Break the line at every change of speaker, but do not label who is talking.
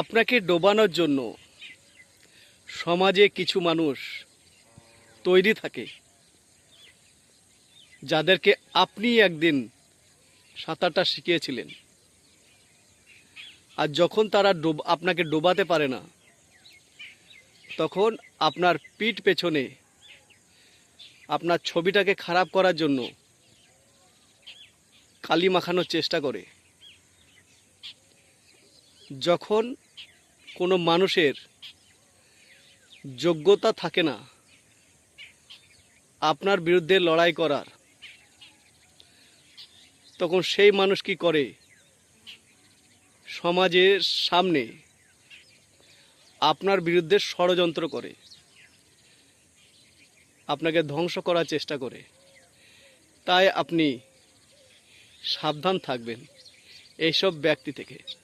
আপনাকে ডোবানোর জন্য সমাজে কিছু মানুষ তৈরি থাকে, যাদেরকে আপনি একদিন সাঁতারটা শিখিয়েছিলেন। আর যখন তারা ডোব, আপনাকে ডোবাতে পারে না, তখন আপনার পিঠ পেছনে আপনার ছবিটাকে খারাপ করার জন্য কালি মাখানোর চেষ্টা করে। যখন কোনো মানুষের যোগ্যতা থাকে না, আপনার বিরুদ্ধে লড়াই করার, তখন সেই মানুষ কি করে? সমাজের সামনে আপনার বিরুদ্ধে ষড়যন্ত্র করে। আপনাকে ধ্বংস করার চেষ্টা করে। তাই আপনি সাবধান থাকবেন এইসব ব্যক্তি থেকে।